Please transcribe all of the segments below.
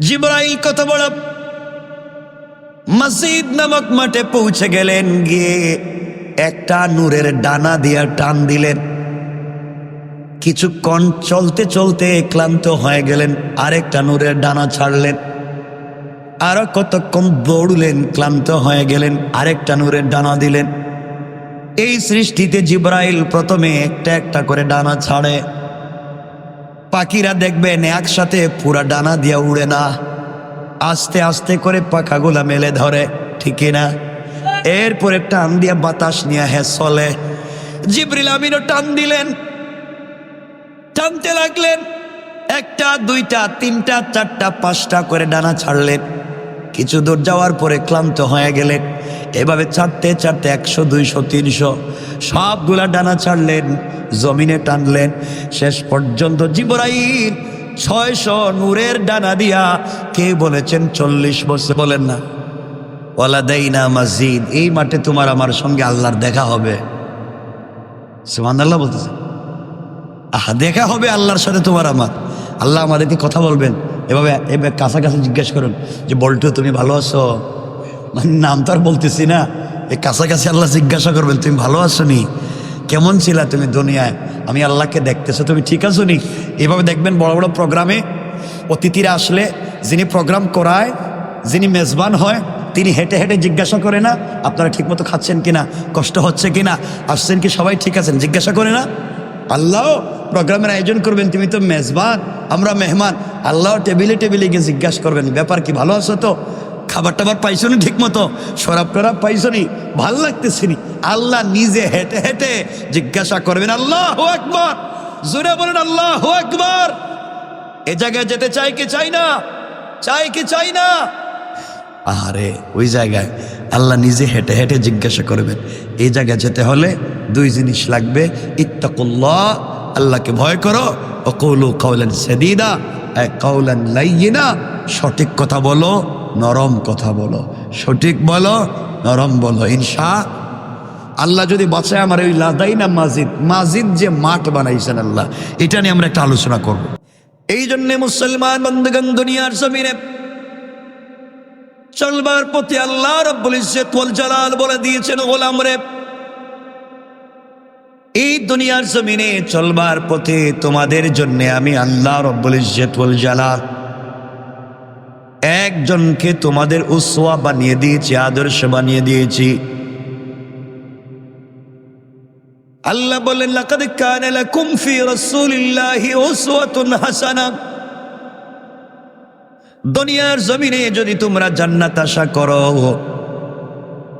জিব্রাইল কত বড়? মসজিদ নামক মাঠে পৌঁছে গেলেন, গিয়ে একটা নূরের ডানা দিয়া টান দিলেন। কিছুক্ষণ চলতে চলতে ক্লান্ত হয়ে গেলেন, আরেকটা নূরের ডানা ছাড়লেন। আরও কতক্ষণ দৌড়লেন, ক্লান্ত হয়ে গেলেন, আরেকটা নূরের ডানা দিলেন। এই সৃষ্টিতে জিব্রাইল প্রথমে একটা একটা করে ডানা ছাড়ে। পাখিরা দেখবেন একসাথে পুরা ডানা দিয়া উড়ে না। আস্তে আস্তে করে পাখাগুলা মেলে ধরে, ঠিক না? এরপরে টান দিয়া বাতাস নিয়ে হ্যাঁ চলে। জিব্রিল আমিনও টান দিলেন। টানতে লাগলেন। একটা, দুইটা, তিনটা, চারটা, পাঁচটা করে ডানা ছাড়লেন। কিছু দূর যাওয়ার পরে ক্লান্ত হয়ে গেলেন। এভাবে ছাড়তে ছাড়তে একশো, দুইশো, তিনশো, সবগুলা ডানা ছাড়লেন, জমিনে টানলেন। শেষ পর্যন্ত জীবরাইন ছয়শো নূরের ডানা দিয়া কে বলেছেন চল্লিশ বছর? বলেন না। ওলা দেই না মসজিদ এই মাঠে তোমার আমার সঙ্গে আল্লাহর দেখা হবে। সুমান বলতেছে। আহা, দেখা হবে আল্লাহর সাথে তোমার আমার। আল্লাহ আমাদেরকে কথা বলবেন। এভাবে এভাবে কাছাকাছি জিজ্ঞেস করুন যে, বল্টু, তুমি ভালো আছো? নাম তো আর বলতেছি না। এই কাছাকাছি আল্লাহ জিজ্ঞাসা করবেন, তুমি ভালো আছো নি কেমন ছিলা তুমি দুনিয়ায়? আমি আল্লাহকে দেখতেছো, তুমি ঠিক আছো নি এভাবে দেখবেন বড় বড় প্রোগ্রামে অতিথিরা আসলে যিনি প্রোগ্রাম করায়, যিনি মেজবান হয়, তিনি হেঁটে হেঁটে জিজ্ঞাসা করে না, আপনারা ঠিকমতো খাচ্ছেন কিনা? কষ্ট হচ্ছে কিনা? আসছেন কি? সবাই ঠিক আছেন? জিজ্ঞাসা করে না। আল্লাহ প্রোগ্রামের আয়োজন করবেন, তুমি তো মেজবান, আমরা মেহমান। আল্লাহ টেবিলে টেবিলে গিয়ে জিজ্ঞাসা করবেন, ব্যাপার কি, ভালো আছো তো? খাবার টাবার পাইছো নি ঠিক মতো শরাব টরাব পাইছো নি ভালো লাগতেছে নি আল্লাহ নিজে হেঁটে হেঁটে জিজ্ঞাসা করবেন, আল্লাহ একবার জোরে বলেন, আল্লাহ একবার এ জায়গায় যেতে চাই কি চাই না? চাই কি চাই না? আরে ওই জায়গায় আল্লাহ নিজে হেঁটে হেঁটে জিজ্ঞাসা করবেন। এই জায়গায় যেতে হলে দুই জিনিস লাগবে। ইত্তাকুল্লাহ, আল্লাহকে ভয় করো। ও কৌলু কৌলেন সেদিদা কৌলেন লাইয়িনা, সঠিক কথা বলো। নরম কথা বলো। সঠিক বলো, নরম বলো, ইনশা। আল্লাহ যদি বাঁচায় আমার ওই লাদাই না মাজিদ মাজিদ যে মাঠ বানাইছেন আল্লাহ, এটা নিয়ে আমরা একটা আলোচনা করব। এই জন্যে মুসলমান বন্ধুগণ, দুনিয়ার জমিনে চলবার প্রতি আল্লাহ রব্বুল ইজ্জত ওয়াল জালাল বলে দিয়েছেন, গোলাম রে। এই দুনিয়ার জমিনে চলবার পথে তোমাদের জন্য আমি আল্লাহ রব্বুল ইজ্জত ওয়াল জালাল একজনকে তোমাদের উসওয়া বানিয়ে দিয়েছি, আদর্শ বানিয়ে দিয়েছি। আল্লাহ বলেন, লাকাদ কানা লাকুম ফি রাসূলিল্লাহি উসওয়াতুন হাসানাহ দুনিয়ার জমিনে যদি তোমরা জান্নাত আশা করো,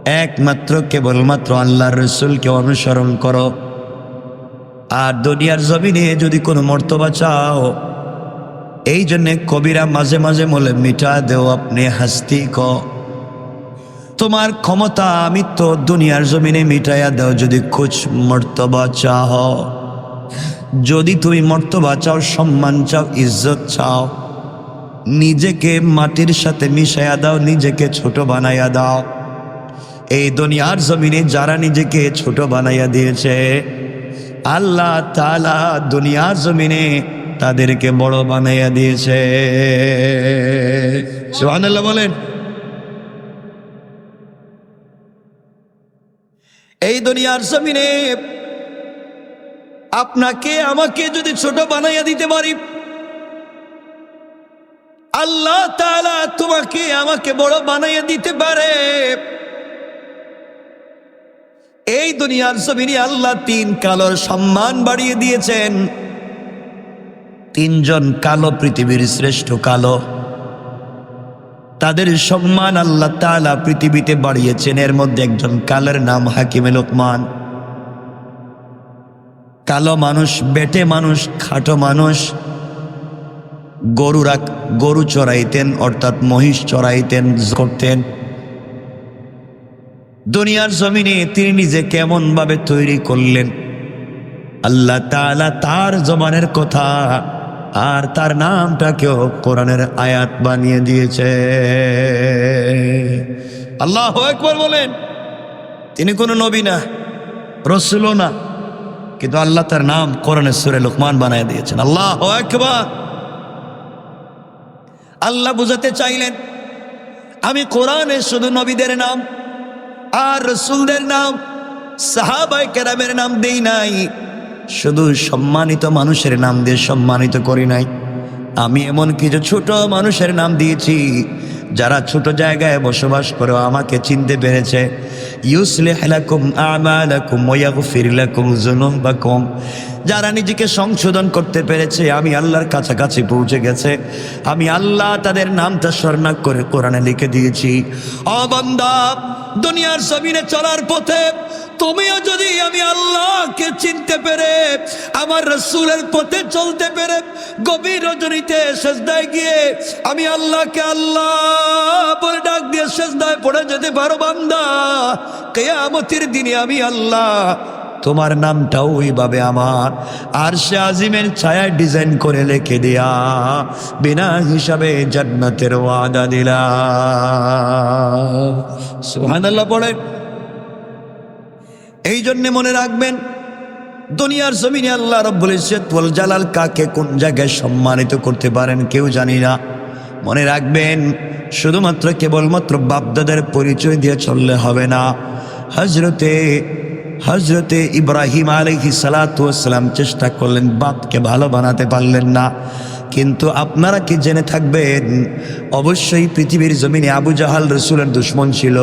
একমাত্র, কেবলমাত্র আল্লাহর রসুলকে অনুসরণ করো। আর দুনিয়ার জমিনে যদি কোনো মর্তবা চাও এই জন্যে কবিরা মাঝে মাঝে বলে মিটা দেও আপনি হাসতি ক। তোমার ক্ষমতা আমি তো দুনিয়ার জমিনে মিটাইয়া দাও, যদি কুছ মর্তবা চাহ যদি তুমি মর্তবা চাও, সম্মান চাও, ইজ্জত চাও। নিজেকে মাটির সাথে মিশাইয়া দাও, নিজেকে ছোট বানাইয়া দাও। এই দুনিয়ার জমিনে যারা নিজেকে ছোট বানাইয়া দিয়েছে, আল্লাহ তালা দুনিয়ার জমিনে তাদেরকে বড় বানাইয়া দিয়েছে। সুবহানাল্লাহ বলেন। এই দুনিয়ার জমিনে আপনাকে, আমাকে যদি ছোট বানাইয়া দিতে পারি, আল্লাহ তালা তোমাকে, আমাকে বড় বানাইয়া দিতে পারে। এই দুনিয়ার জমিনে আল্লাহ তিন কালোর সম্মান বাড়িয়ে দিয়েছেন। তিনজন কালো, পৃথিবীর শ্রেষ্ঠ কালো। তাদের সম্মান আল্লাহ তাআলা পৃথিবীতে বাড়িয়েছেন। এর মধ্যে একজন কালের নাম হাকিমে লোকমান। কালো মানুষ, বেটে মানুষ, খাটো মানুষ। গরু রাখ গরু চড়াইতেন, অর্থাৎ মহিষ চড়াইতেন করতেন। দুনিয়ার জমিনে তিনি নিজে কেমন ভাবে তৈরি করলেন? আল্লাহ তাআলা তার জমানের কথা আর তার নামটাকেও কোরআনের আয়াত বানিয়ে দিয়েছে। আল্লাহ একবার বলেন, তিনি কোনো নবী না, রসুলও না, কিন্তু আল্লাহ তার নাম কোরআনের সুরে লোকমান বানিয়ে দিয়েছেন। আল্লাহ একবার আল্লাহ বুঝাতে চাইলেন, আমি কোরআনে শুধু নবীদের নাম আর রসুলদের নাম সাহাবাই কেরামের নাম দেই নাই। শুধু সম্মানিত মানুষের নাম দিয়ে সম্মানিত করি নাই। আমি এমন কিছু ছোট মানুষের নাম দিয়েছি, যারা ছোট জায়গায় বসবাস করে আমাকে চিনতে পেরেছে। যারা নিজেকে সংশোধন করতে পেরেছে, আমি আল্লাহর কাছাকাছি পৌঁছে গেছে। আমি আল্লাহ তাদের নামটা স্বর্ণাক করে কোরআনে লিখে দিয়েছি। অবন্দা দুনিয়ার জমিনে চলার পথে তুমিও যদি আমি আল্লাহকে চিনতে পেরে, আমার রসুলের পথে চলতে পেরে, গভীর রজনীতে শেষদায় গিয়ে আমি আল্লাহকে আল্লাহ বলে ডাক দিয়ে শেষদায় পড়ে যেতে পারো বান্দা। কেয়ামতির দিনে আমি আল্লাহ তোমার নামটাও ওইভাবে আমার। আর সে আজিমের ছায়ায় ডিজাইন করে লিখে দিয়া, বিনা হিসাবে জান্নাতের ওয়াদা দিলা। সুবহানাল্লাহ পড়ে। এই জন্যে মনে রাখবেন, দুনিয়ার জমিনে আল্লাহ রব্বুল ইজ্জত ওয়াল জালাল কাকে কোন জায়গায় সম্মানিত করতে পারেন কেউ জানি না। মনে রাখবেন, শুধুমাত্র কেবলমাত্র বাপদাদের পরিচয় দিয়ে চললে হবে না। হজরতে হজরতে ইব্রাহিম আলহি সালাতাম চেষ্টা করলেন বাপকে ভালো বানাতে পারলেন না। কিন্তু আপনারা কি জেনে থাকবেন, অবশ্যই পৃথিবীর জমিনে আবু জাহাল রসুলের দুশ্মন ছিল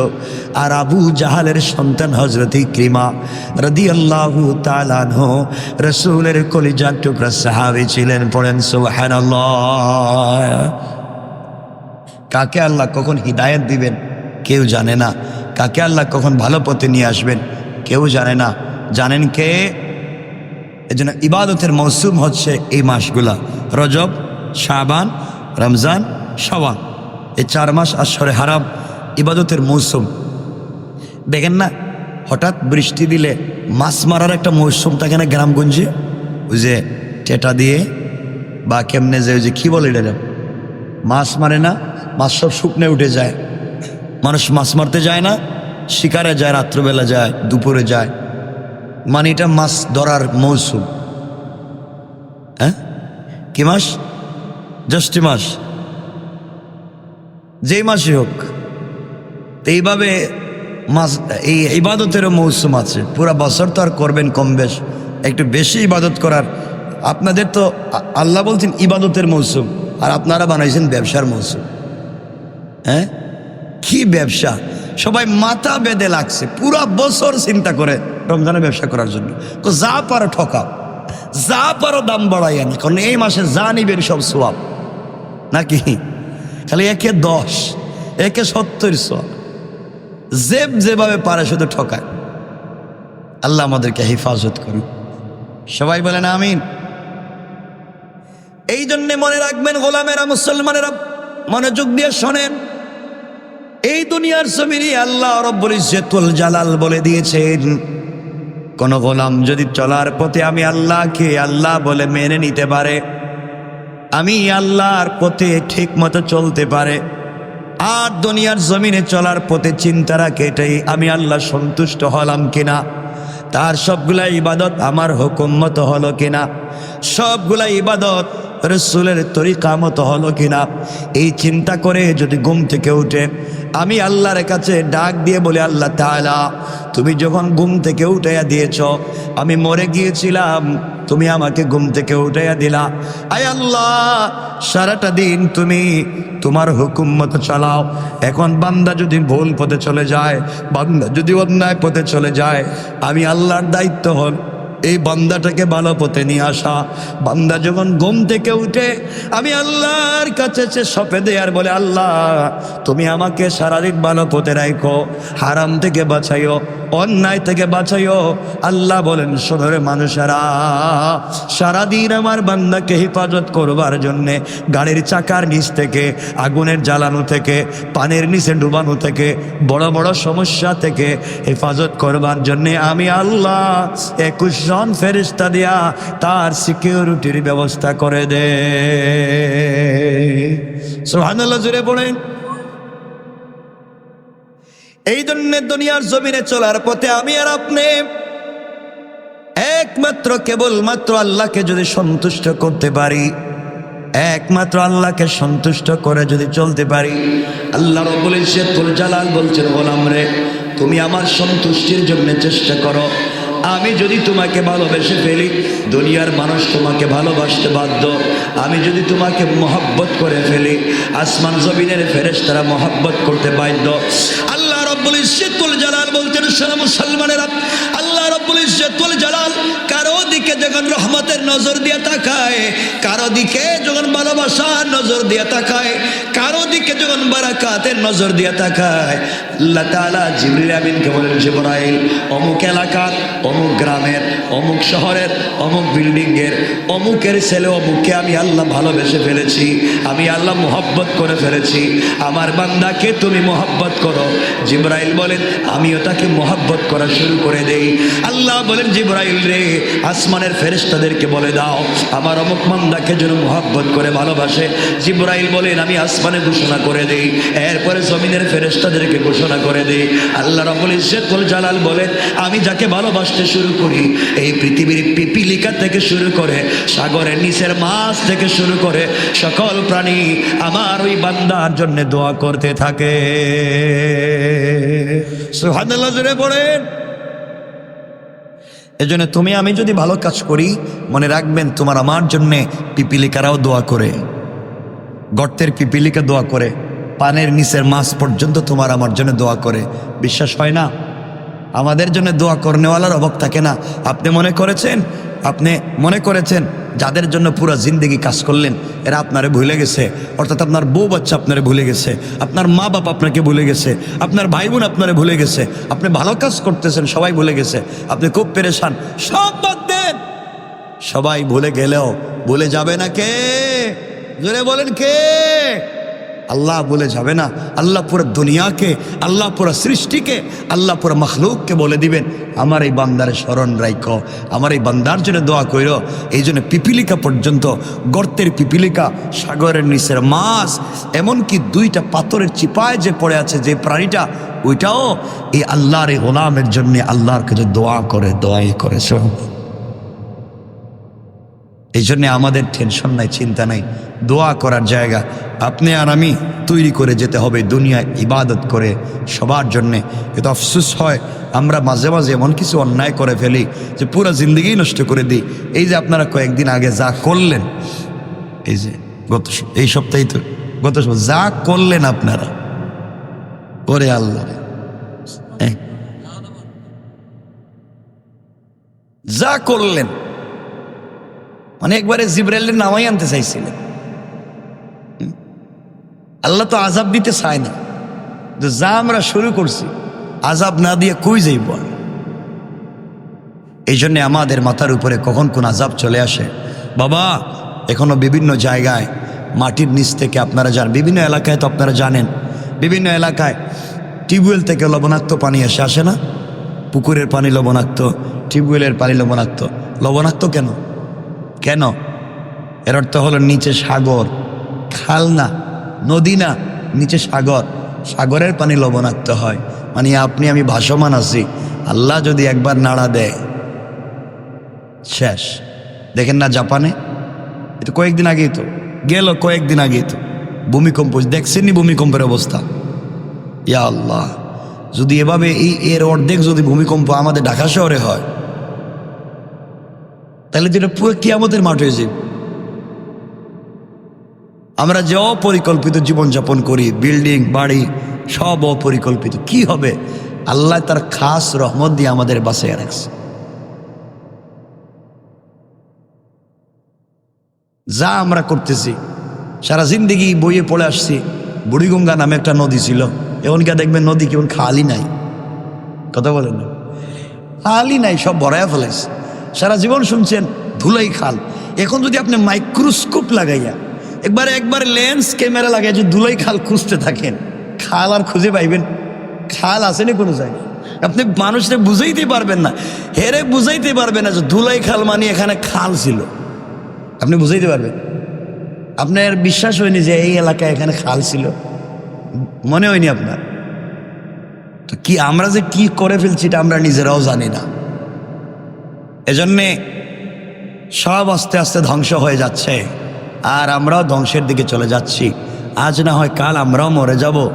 আর আবু জাহালের সন্তান হজরত ক্রিমা রদি আল্লাহু তালানহ রসুলের কলিজার টুকরা সাহাবি ছিলেন, পড়েন সোহান কাকে আল্লাহ কখন হিদায়ত দিবেন কেউ জানে না। কাকে আল্লাহ কখন ভালো পথে নিয়ে আসবেন কেউ জানে না। জানেন কে? এজন্য ইবাদতের মৌসুম হচ্ছে এই মাসগুলা। রজব, শাবান, রমজান, শাওয়াল। এই চার মাস আসরে হারাম, ইবাদতের মৌসুম। দেখেন না, হঠাৎ বৃষ্টি দিলে মাছ মারার একটা মৌসুম থাকে না গ্রামগঞ্জে? ওই যে টেটা দিয়ে, বা কেমনে যে ওই যে কী বলে এটা? মাছ মারে না, মাছ সব শুকনে উঠে যায়। মানুষ মাছ মারতে যায় না, শিকারে যায়, রাত্রবেলা যায়, দুপুরে যায়। মানে এটা মাছ ধরার মৌসুম। হ্যাঁ? কি মাস? জ্যৈষ্ঠী মাস। যেই মাসই হোক, এইভাবে মাস, এই ইবাদতেরও মৌসুম আছে। পুরা বছর তো আর করবেন কম বেশ, একটু বেশি ইবাদত করার। আপনাদের তো আল্লাহ বলছেন ইবাদতের মৌসুম, আর আপনারা বানাইছেন ব্যবসার মৌসুম। হ্যাঁ? কি ব্যবসা? সবাই মাথা বেঁধে লাগছে, পুরা বছর চিন্তা করে রমজানের ব্যবসা করার জন্য। যা পারো ঠকাও। যা পারো দাম বাড়াইয়া না, কারণ এই মাসে যা নিবেন সব সোয়াব নাকি? খালি একে দশ, একে সত্তর সোয়াব জেব যেভাবে পারে শুধু ঠকায়। আল্লাহ আমাদেরকে হেফাজত করুন। সবাই বলেন আমিন। এই জন্যে মনে রাখবেন, গোলামেরা, মুসলমানেরা মনোযোগ দিয়ে শোনেন, এই দুনিয়ার জমিনে আল্লাহ রব্বুল ইজ্জতুল জালাল বলে দিয়েছেন। কোন গোলাম যদি চলার পথে আমি আল্লাহকে আল্লাহ বলে মেনে নিতে পারে, আমি আল্লাহর পথে ঠিক মতো চলতে পারে। আর দুনিয়ার জমিনে চলার পথে চিন্তা রাখে এটাই, আমি আল্লাহ সন্তুষ্ট হলাম কিনা? তার সবগুলা ইবাদত আমার হুকুম মতো হলো কিনা? সবগুলা ইবাদত রসুলের তরিকা মতো হলো কিনা? এই চিন্তা করে যদি ঘুম থেকে উঠে, আমি আল্লাহর কাছে ডাক দিয়ে বলে, আল্লাহ তালা তুমি যখন ঘুম থেকে উঠাইয়া দিয়েছ, আমি মরে গিয়েছিলাম, তুমি আমাকে ঘুম থেকে উঠাইয়া দিলা। আয় আল্লাহ, সারাটা দিন তুমি তোমার হুকুম মতো চালাও। এখন বান্দা যদি ভুল পথে চলে যায়, বান্দা যদি অন্যায় পথে চলে যায়, আমি আল্লাহর দায়িত্ব হল এই বান্দাটাকে ভালো পথে নিয়ে আসা। বান্দা যখন ঘুম থেকে উঠে, আমি আল্লাহর কাছে সে সপে দেয়ার বলে, আল্লাহ, তুমি আমাকে সারাদিন ভালো পথে রাখো, হারাম থেকে বাঁচাইও, অন্যায় থেকে বাঁচাইও। আল্লাহ বলেন সোনরে মানুষেরা, সারাদিন আমার বান্দাকে হেফাজত করবার জন্যে, গাড়ির চাকার নিচ থেকে, আগুনের জ্বালানো থেকে, পানের নিচে ডুবানো থেকে, বড় বড় সমস্যা থেকে হেফাজত করবার জন্যে আমি আল্লাহ একুশ জন ফেরিস্তা দিয়া তার সিকিউরিটির ব্যবস্থা করে দে। সোহানুল্লাহ জুড়ে পড়েন এই জন্য দুনিয়ার জমিনে চলার পথে আমি আর আপনি একমাত্র কেবলমাত্র আল্লাহকে যদি সন্তুষ্ট করতে পারি, একমাত্র আল্লাহকে সন্তুষ্ট করে যদি চলতে পারি, আল্লাহ রব্বুল ইজ্জতুল জালাল বলছেন গোলাম রে, তুমি আমার সন্তুষ্টির জন্য চেষ্টা করো। আমি যদি তোমাকে ভালোবেসে ফেলি, দুনিয়ার মানুষ তোমাকে ভালোবাসতে বাধ্য। আমি যদি তোমাকে মহব্বত করে ফেলি, আসমান জমিনের ফেরেস তারা মহব্বত করতে বাধ্য। আল্লাহ রব্বুল ইসিতুল জালাল বলতেন সারা মুসলমানেরা ইজ্জতুল জালাল, কারও দিকে যখন রহমতের নজর দিয়ে তাকায়, কারও দিকে যখন ভালোবাসার নজর দিয়ে তাকায়, কারও দিকে যখন বারাকাতের নজর দিয়ে তাকায়। আল্লাহ তাআলা জিবরিল আমিনকে বলেন জিবরাইল, অমুক এলাকার, অমুক গ্রামের, অমুক শহরের, অমুক বিল্ডিংয়ের, অমুকের ছেলে অমুককে আমি আল্লাহ ভালোবেসে ফেলেছি, আমি আল্লাহ মোহব্বত করে ফেলেছি। আমার বান্দাকে তুমি মোহব্বত করো। জিবরাইল বলেন, আমিও তাকে মোহব্বত করা শুরু করে দেই। আল্লাহ বলেন জিব্রাইল রে, আসমানের ফেরেশতাদেরকে বলে দাও, আমার অমুক বান্দাকে যেন মোহব্বত করে ভালোবাসে। জিব্রাইল বলেন, আমি আসমানে ঘোষণা করে দেই, এরপরে জমিনের ফেরেশতাদেরকে ঘোষণা করে দেই। আল্লাহ রাবুল ইজ্জতুল জালাল বলেন, আমি যাকে ভালোবাসতে শুরু করি, এই পৃথিবীর পিপিলিকা থেকে শুরু করে, সাগরের নিচের মাছ থেকে শুরু করে, সকল প্রাণী আমার ওই বান্দার জন্য দোয়া করতে থাকে। সুবহানাল্লাহ, জোরে পড়েন এজন্য তুমি, আমি যদি ভালো কাজ করি, মনে রাখবেন তোমার আমার জন্যে পিপিলিকারাও দোয়া করে। গর্তের পিপিলিকা দোয়া করে, পানের নিচের মাছ পর্যন্ত তোমার আমার জন্য দোয়া করে। বিশ্বাস হয় না? আমাদের জন্য দোয়া করনেওয়ালার অভাব থাকে না। আপনি মনে করেছেন? আপনি মনে করেছেন? যাদের জন্য পুরো জিন্দগি কাজ করলেন, এরা আপনারে ভুলে গেছে। অর্থাৎ আপনার বউ বাচ্চা আপনারে ভুলে গেছে। আপনার মা বাপ আপনাকে ভুলে গেছে। আপনার ভাই বোন আপনারে ভুলে গেছে। আপনি ভালো কাজ করতেছেন, সবাই ভুলে গেছে। আপনি খুব পেরেশান। সব বাদ দেন। সবাই ভুলে গেলেও, ভুলে যাবে না কে? জোরে বলেন কে? আল্লাহ বলে যাবে না, আল্লাহ পুরো দুনিয়াকে, আল্লাহ পুরো সৃষ্টিকে, আল্লাহ পুরো মখলুককে বলে দিবেন। আমার এই বান্দারে স্মরণ রাইখ, আমার এই বান্দার জন্য দোয়া কইর। এই জন্য পিপিলিকা পর্যন্ত, গর্তের পিপিলিকা, সাগরের নিচের মাছ, এমনকি দুইটা পাথরের চিপায় যে পড়ে আছে যে প্রাণীটা, ওইটাও এই আল্লাহর এই গোলামের জন্য আল্লাহর কাছে দোয়া করে, দোয়াই করে এই জন্যে আমাদের টেনশন নাই, চিন্তা নাই। দোয়া করার জায়গা আপনি আর আমি তৈরি করে যেতে হবে, দুনিয়ায় ইবাদত করে সবার জন্যে। কিন্তু আফসুস হয়, আমরা মাঝে মাঝে এমন কিছু অন্যায় করে ফেলি যে পুরো জিন্দগি নষ্ট করে দিই। এই যে আপনারা কয়েকদিন আগে যা করলেন, এই যে গত এই সপ্তাহেই তো গত যা করলেন আপনারা করে আল্লাহ হ্যাঁ। যা করলেন মানে একবারে জিব্রাইলের নামাই আনতে চাইছিলেন। আল্লাহ তো আজাব দিতে চায় না। যা আমরা শুরু করছি আজাব না দিয়ে কই যাইব? এই জন্যে আমাদের মাথার উপরে কখন কোন আজাব চলে আসে? বাবা, এখনও বিভিন্ন জায়গায় মাটির নিচ থেকে আপনারা যান বিভিন্ন এলাকায় তো আপনারা জানেন, বিভিন্ন এলাকায় টিউবওয়েল থেকে লবণাক্ত পানি এসে আসে না? পুকুরের পানি লবণাক্ত, টিউবওয়েলের পানি লবণাক্ত। লবণাক্ত কেন? কেন? এর অর্থ হলো নিচে সাগর, খাল না, নদী না, নিচে সাগর। সাগরের পানি লবণাক্ত হয়। মানে আপনি, আমি ভাসমান আছি। আল্লাহ যদি একবার নাড়া দেয়, শেষ। দেখেন না জাপানে? এটা কয়েকদিন আগেই তো। গেল কয়েকদিন আগেই তো। ভূমিকম্প, দেখছেননি ভূমিকম্পের অবস্থা? ইয়া আল্লাহ। যদি এভাবে এই, এর অর্ধেক যদি ভূমিকম্প আমাদের ঢাকা শহরে হয় তাহলে এটা পুরো কিয়ামতের মাঠ হয়ে যাবে। আমরা যে অপরিকল্পিত জীবনযাপন করি, বিল্ডিং, বাড়ি, সব অপরিকল্পিত। কি হবে? আল্লাহ তার খাস রহমত দিয়ে আমাদের বাসায় রাখছে। যা আমরা করতেছি, সারা জিন্দিগি বইয়ে পড়ে আসছি, বুড়িগঙ্গা নামে একটা নদী ছিল। এমনকি দেখবেন নদী কেমন খালি নাই। কথা বলেন খালি নাই, সব ভরাইয়া ফেলেছে সারা জীবন শুনছেন, ধুলাই খাল। এখন যদি আপনি মাইক্রোস্কোপ লাগাইয়া, একবারে একবার লেন্স ক্যামেরা লাগাইয়া যদি ধুলাই খাল খুঁজতে থাকেন, খাল আর খুঁজে পাইবেন, খাল আসেনি কোনো জায়গায়? আপনি মানুষকে বুঝাইতে পারবেন না। হেরে বুঝাইতে পারবেন না যে ধুলাই খাল মানে এখানে খাল ছিল। আপনি বুঝাইতে পারবেন? আপনার বিশ্বাস হয়নি যে এই এলাকায় এখানে খাল ছিল? মনে হয়নি আপনার? তো কি আমরা যে কি করে ফেলছি এটা আমরা নিজেরাও জানি না। এজন্যে সব আস্তে আস্তে ধ্বংস হয়ে যাচ্ছে। আর আমরাও ধ্বংসের দিকে চলে যাচ্ছি। আজ না হয় কাল আমরাও মরে যাব।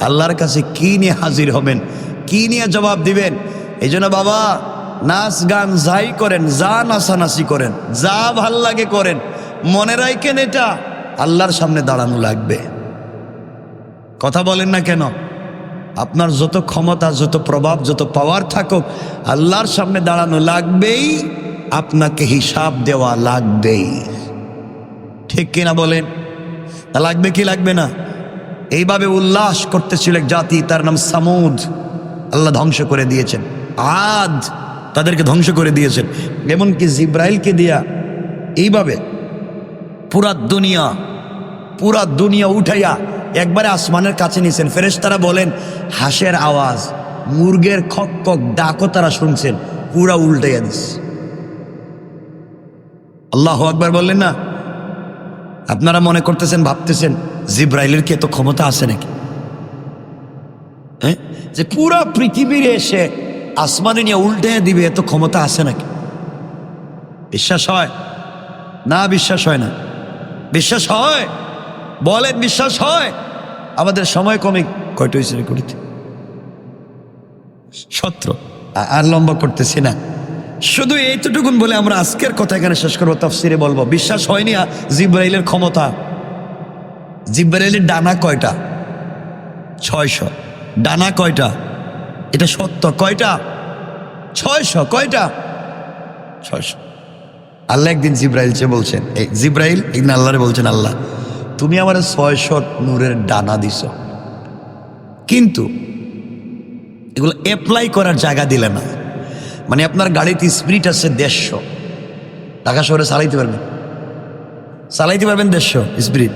আল্লাহর কাছে কি নিয়ে হাজির হবেন? কি নিয়ে জবাব দিবেন? এই বাবা, নাচ গান যাই করেন, যা নাচানাচি করেন, যা ভালো লাগে করেন, মনে রাখেন এটা, আল্লাহর সামনে দাঁড়ানো লাগবে। কথা বলেন না কেন? আপনার যত ক্ষমতা, যত প্রভাব, যত পাওয়ার থাকুক, আল্লাহর সামনে দাঁড়ানো লাগবেই, আপনাকে হিসাব দেওয়া লাগবেই। ঠিক কিনা বলেন? তা লাগবে কি লাগবে না? এইভাবে উল্লাস করতেছিল এক জাতি, তার নাম সামুদ। আল্লাহ ধ্বংস করে দিয়েছেন। আদ তাদেরকে ধ্বংস করে দিয়েছেন। এমনকি জিব্রাইলকে দিয়া এইভাবে পুরা দুনিয়া পুরা দুনিয়া উঠাইয়া একবারে আসমানের কাছে নিছেন। ফেরেশতারা বলেন, হাঁসের আওয়াজ, মুরগের খক খক ডাকও তারা শুনছেন, পুরা উল্টাইয়া দিস আল্লাহ আকবার বললেন, না, আপনারা মনে করতেছেন, ভাবতেছেন, জিব্রাইলের কি এত ক্ষমতা আছে নাকি? হ্যাঁ? যে পুরা পৃথিবীর এসে আসমানে নিয়ে উল্টে দিবে, এত ক্ষমতা আছে নাকি? বিশ্বাস হয়? না, বিশ্বাস হয় না। বিশ্বাস হয়? বলেন বিশ্বাস হয়। আমাদের সময় কমে কয়টা হয়েছে রেকর্ডিতে সত্র। আর লম্বা করতেছি না। শুধু এইটুকুন বলে আমরা আজকের কথা এখানে শেষ করব তফসিরে বলব। বিশ্বাস হয়নি জিব্রাইলের ক্ষমতা। জিব্রাইলের ডানা কয়টা? ছয়শো। ডানা কয়টা? এটা সত্য। কয়টা? ছয়শো। কয়টা? ছয়শো। আল্লাহ একদিন জিব্রাইল চেয়ে বলছেন এই জিব্রাইল একদিন আল্লাহরে বলছেন আল্লাহ তুমি আমার ছয়শো নূরের ডানা দিছ। কিন্তু এগুলো অ্যাপ্লাই করার জায়গা দিলে না। মানে আপনার গাড়িতে স্পিড আছে দেড়শো। ঢাকা শহরে চালাইতে পারবেন। চালাইতে পারবেন দেড়শো স্পিড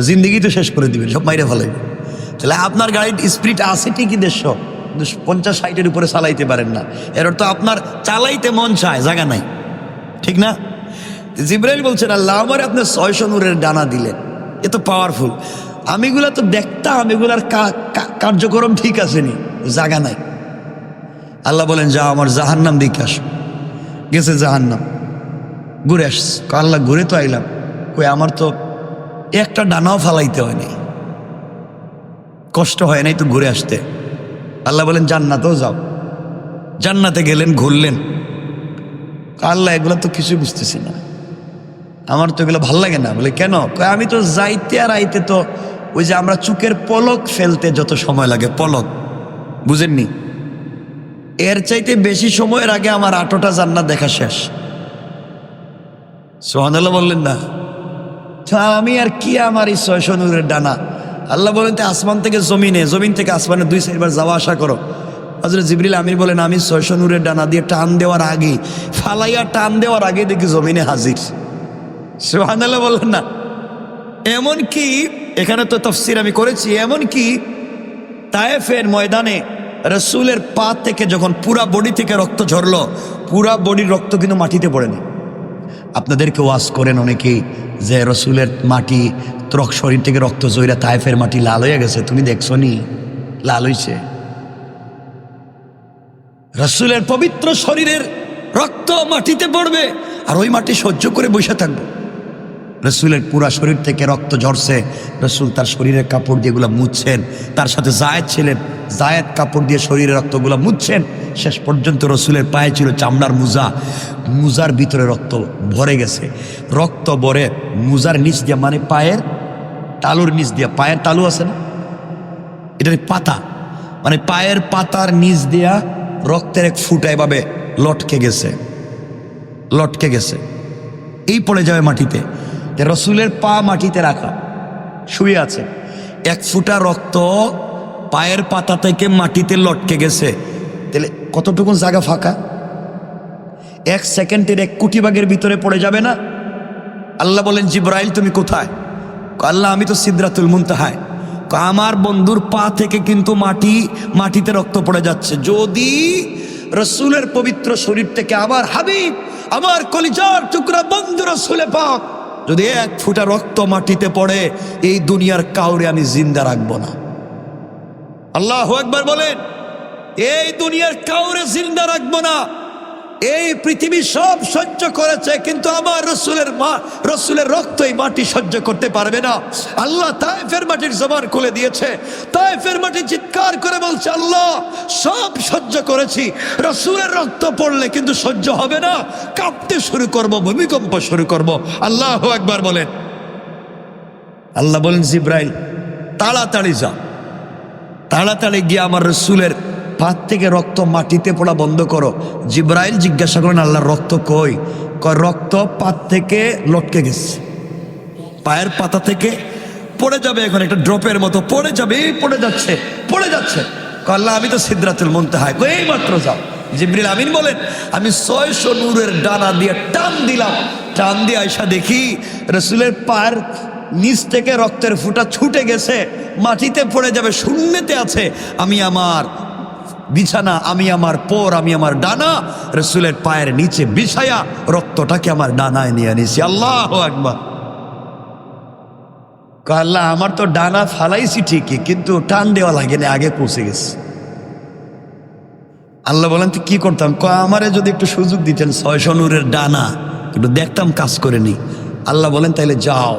জিন্দগি তো শেষ করে দিবেন, সব মাইরে ফেলাইবে তাহলে আপনার গাড়ির স্পিড আছে ঠিকই দেড়শো। কিন্তু পঞ্চাশ ষাটের উপরে চালাইতে পারেন না। এর তো আপনার চালাইতে মন চায়, জায়গা নাই। ঠিক না? জিব্রাইল বলছেন, আল্লাহ আমার আপনি ছয়শো নূরের ডানা দিলেন। এ তো পাওয়ারফুল আমিগুলা তো দেখতাম, এগুলার কার্যক্রম ঠিক আছে নি জায়গা নাই। আল্লাহ বলেন যা আমার জাহান্নাম দিকে আস। গেছে জাহান্নাম। ঘুরে আস আল্লাহ, ঘুরে তো আইলাম। কই আমার তো একটা ডানাও ফালাইতে হয়নি কষ্ট হয় নাই তো ঘুরে আসতে। আল্লাহ বলেন, জান্নাতেও যাও। জান্নাতে গেলেন, ঘুরলেন। আল্লাহ, এগুলো তো কিছু বুঝতেছি না। আমার তো এগুলো ভালো লাগে না। বলে, কেন? আমি তো যাইতে আর আইতে তো ওই যে আমরা চুকের পলক ফেলতে যত সময় লাগে, পলক। বুঝেননি? এর চাইতে বেশি সময়ের আগে আমার আটোটা জান্নাত দেখা শেষ। সোহানাল্লাহ বললেন, না। আমি আর কি আমার এই ছয়শো নূরের ডানা? আল্লাহ বলেন, তো আসমান থেকে জমিনে, জমিন থেকে আসমানে দুই চারবার যাওয়া আসা করো। হজরত জিবরিল আমির বলেন, আমি ছয়শো নূরের ডানা দিয়ে টান দেওয়ার আগে ফালাইয়া টান দেওয়ার আগে দেখি জমিনে হাজির। সোহানাল্লাহ বললেন না। এমন কি এখানে তো তফসির আমি করেছি এমন কি তায়েফের ময়দানে রসুলের পা থেকে যখন পুরা বডি থেকে রক্ত ঝরল, পুরা বডির রক্ত কিন্তু মাটিতে পড়েনি। আপনাদেরকে ওয়াজ করেন অনেকেই যে রসুলের মাটি, ত্রক শরীর থেকে রক্ত জয়রা তায়েফের মাটি লাল হয়ে গেছে, তুমি দেখছ নি? লাল হইছে। রসুলের পবিত্র শরীরের রক্ত মাটিতে পড়বে আর ওই মাটি সহ্য করে বসে থাকব। রসুলের পুরা শরীর থেকে রক্ত ঝরছে। রসুল তার শরীরের কাপড় দিয়ে এগুলো মুছছেন। তার সাথে জায়েদ ছিলেন। জায়েদ কাপড় দিয়ে শরীরের রক্তগুলো মুছছেন। শেষ পর্যন্ত রসুলের পায়ে ছিল চামড়ার মুজা। মুজার ভিতরে রক্ত ভরে গেছে। রক্ত ভরে মুজার নিচ দিয়ে মানে পায়ের তালুর নিচ দিয়ে। পায়ের তালু আছে না? এটার পাতা। মানে পায়ের পাতার নিচ দিয়া রক্তের এক ফুটা এভাবে লটকে গেছে। লটকে গেছে। এই পড়ে যাবে মাটিতে। যে রসুলের পা মাটিতে রাখা, শুয়ে আছে। এক ফুটা রক্ত পায়ের পাতা থেকে মাটিতে লটকে গেছে। তাহলে কতটুকু জায়গা ফাঁকা? এক সেকেন্ডের এক কোটি ভাগের ভিতরে পড়ে যাবে না? আল্লাহ বলেন, জিব্রাইল, তুমি কোথায়? আল্লাহ, আমি তো সিদ্রাতুল মুনতাহায়। আমার বন্ধুর পা থেকে কিন্তু মাটি, মাটিতে রক্ত পড়ে যাচ্ছে। যদি রসুলের পবিত্র শরীর থেকে আমার হাবিব, আমার কলিজার টুকরা বন্ধু রসুলে পাক যদি এক ফুটা রক্ত মাটিতে পড়ে, এই দুনিয়ার কাউরে আমি জিন্দা রাখব না। আল্লাহ একবার বলেন, এই দুনিয়ার কাউরে জিন্দা রাখব না। এই পৃথিবী সব সহ্য করেছে, কিন্তু আমার রসুলের মা, রসুলের রক্ত এই মাটি সহ্য করতে পারবে না। আল্লাহ তাইফের মাটির জবান খুলে দিয়েছে। তাইফের মাটি চিৎকার করে বলছে, আল্লাহ, সব সহ্য করেছি। রসুলের রক্ত পড়লে কিন্তু সহ্য হবে না। কাঁপতে শুরু করব, ভূমিকম্প শুরু করব। আল্লাহ একবার বলেন। আল্লাহ বলেন, জিব্রাইল, তাড়াতাড়ি যা। তাড়াতাড়ি গিয়ে আমার রসুলের পাত থেকে রক্ত মাটিতে পড়া বন্ধ করো। জিব্রাইল জিজ্ঞাসা করেন আল্লাহর রক্ত কই? কয়, রক্ত পাত থেকে লটকে গেছে। পায়ের পাতা থেকে পড়ে যাবে এখন একটা ড্রপের মতো। পড়ে যাবে পড়ে যাচ্ছে পড়ে যাচ্ছে। আল্লাহ, আমি তো সিদ্ধাতুল মনতে হয় এই মাত্র যাও। জিব্রিল আমিন বলেন, আমি ছয়শো নূরের ডানা দিয়ে টান দিলাম। টান দিয়ে আয়সা দেখি, রসুলের পায়ের নিচ থেকে রক্তের ফুটা ছুটে গেছে, মাটিতে পড়ে যাবে, শূন্যতে আছে। আমি আমার বিছানা, আমি আমার পর, আমি আমার ডানা, রসুলের পায়ের নিচে বিছায়া রক্তটাকে আমার ডানায় নিয়ে নিছি আল্লাহ একবার আল্লাহ, আমার তো ডানা ফালাইছি ঠিকই, কিন্তু টান দেওয়া লাগে না আগে পৌঁছে গেছে। আল্লাহ বলেন, তুই কি করতাম? ক আমারে যদি একটু সুযোগ দিতেন, ছয়শো নূরের ডানা, একটু দেখতাম, কাজ করে নি। আল্লাহ বলেন, তাইলে যাও।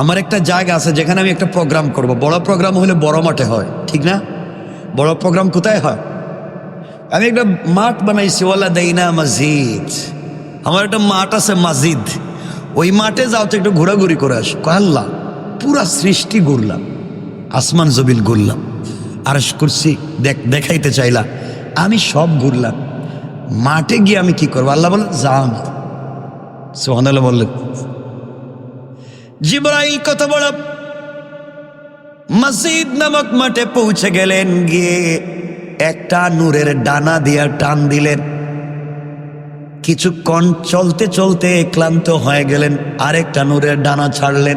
আমার একটা জায়গা আছে, যেখানে আমি একটা প্রোগ্রাম করব। বড় প্রোগ্রাম হলে বড় মাঠে হয়, ঠিক না? বড় প্রোগ্রাম কোথায় হয়? আমি একটা মাঠ বানাইছি ওলা দেইনা মসজিদ আমার একটা মাঠ আছে মসজিদ ওই মাঠে যাও তো একটু ঘোরাঘুরি করে আস। আল্লাহ, পুরা সৃষ্টি ঘুরলাম, আসমান জবিল ঘুরলাম। আরস করছি, দেখ, দেখাইতে চাইলা। আমি সব ঘুরলাম। মাঠে গিয়ে আমি কি করব? আল্লাহ বলেন যাও না। সোহান বললেন। জিব্রাইল কত বড় মসজিদ নামক মাঠে পৌঁছে গেলেন, গিয়ে একটা নূরের ডানা দিয়া টান দিলেন। কিছুক্ষণ চলতে চলতে ক্লান্ত হয়ে গেলেন, আরেকটা নূরের ডানা ছাড়লেন।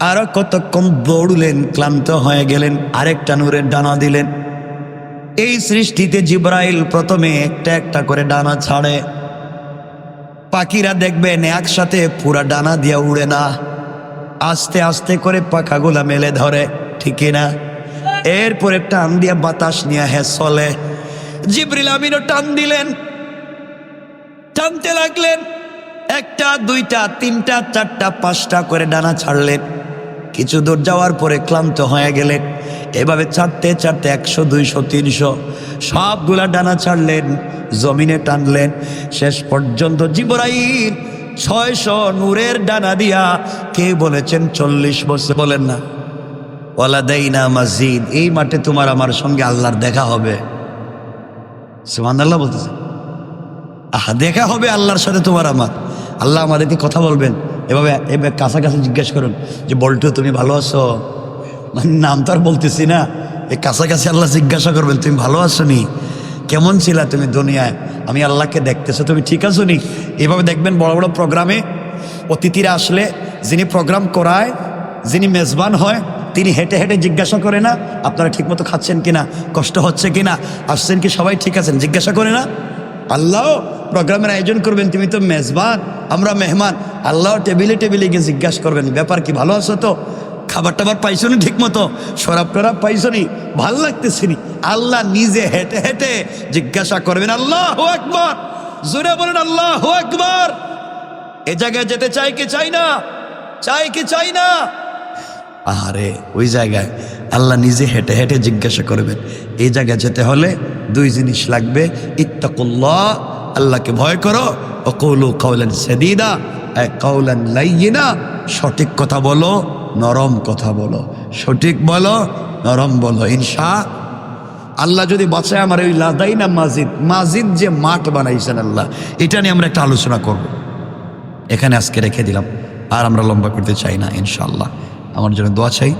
আরও কতক্ষণ দৌড়লেন, ক্লান্ত হয়ে গেলেন, আরেকটা নূরের ডানা দিলেন। এই সৃষ্টিতে জিব্রাইল প্রথমে একটা একটা করে ডানা ছাড়ে। পাখিরা দেখবেন একসাথে পুরা ডানা দিয়া উড়ে না। আস্তে আস্তে করে পাখাগুলা মেলে ধরে, ঠিক না? এরপরে টান দিয়া বাতাস নিয়ে হ্যাঁ চলে জিব্রিল আমিনও টান দিলেন। টানতে লাগলেন। একটা, দুইটা, তিনটা, চারটা, পাঁচটা করে ডানা ছাড়লেন। কিছু দূর যাওয়ার পরে ক্লান্ত হয়ে গেলেন। এভাবে ছাড়তে ছাড়তে একশো, দুইশো, তিনশো, সবগুলা ডানা ছাড়লেন, জমিনে টানলেন। শেষ পর্যন্ত জিবরাইল ছয়শো নূরের ডানা দিয়া কে বলেছেন চল্লিশ বছর? বলেন না। ওলা দেই না মসজিদ এই মাঠে তোমার আমার সঙ্গে আল্লাহর দেখা হবে। সুমান আল্লাহ বলতেছে। আহা, দেখা হবে আল্লাহর সাথে তোমার আমার। আল্লাহ আমাদেরকে কথা বলবেন। এভাবে এভাবে কাছাকাছি জিজ্ঞেস করুন যে, বল্টু, তুমি ভালো আছো? মানে নাম তো আর বলতেছি না। এই কাছাকাছি আল্লাহ জিজ্ঞাসা করবেন, তুমি ভালো আছো নি? কেমন ছিলা তুমি দুনিয়ায়? আমি আল্লাহকে দেখতেছে, তুমি ঠিক আছো নি? এভাবে দেখবেন বড় বড় প্রোগ্রামে অতিথিরা আসলে যিনি প্রোগ্রাম করায়, যিনি মেজবান হয়, তিনি হেঁটে হেঁটে জিজ্ঞাসা করে না, আপনারা ঠিকমতো খাচ্ছেন কিনা, কষ্ট হচ্ছে কিনা, আসছেন কি, সবাই ঠিক আছেন, জিজ্ঞাসা করে না? আল্লাহ প্রোগ্রামের আয়োজন করবেন, তুমি তো মেজবান, আমরা মেহমান আল্লাহ টেবিলে টেবিলে গিয়ে জিজ্ঞাসা করবেন, ব্যাপার কি, ভালো আছো তো? খাবার টাবার পাইছো নি ঠিক মতো শরাব টরাব পাইছো নি ভালো লাগতেছে নি আল্লাহ নিজে হেঁটে হেঁটে জিজ্ঞাসা করবেন, আল্লাহ একবার জোরে বলেন, আল্লাহ একবার এ জায়গায় যেতে চাই কি চাই না? চাই কি চাই না? আরে ওই জায়গায় আল্লাহ নিজে হেঁটে হেঁটে জিজ্ঞাসা করবেন। এই জায়গায় যেতে হলে দুই জিনিস লাগবে, ইত্তাকুল্লাহ, আল্লাহকে ভয় করো ও কৌলু কৌলেন সেদিদা কৌলেন লাইয়িনা, সঠিক কথা বলো। নরম কথা বলো। সঠিক বলো, নরম বলো, ইনশা। আল্লাহ যদি বাঁচায় আমার ওই লাদাই না মাজিদ মাজিদ যে মাঠ বানাইছেন আল্লাহ, এটা নিয়ে আমরা একটা আলোচনা করব। এখানে আজকে রেখে দিলাম, আর আমরা লম্বা করতে চাই না ইনশাল্লাহ আমার জন্য দোয়া চাই।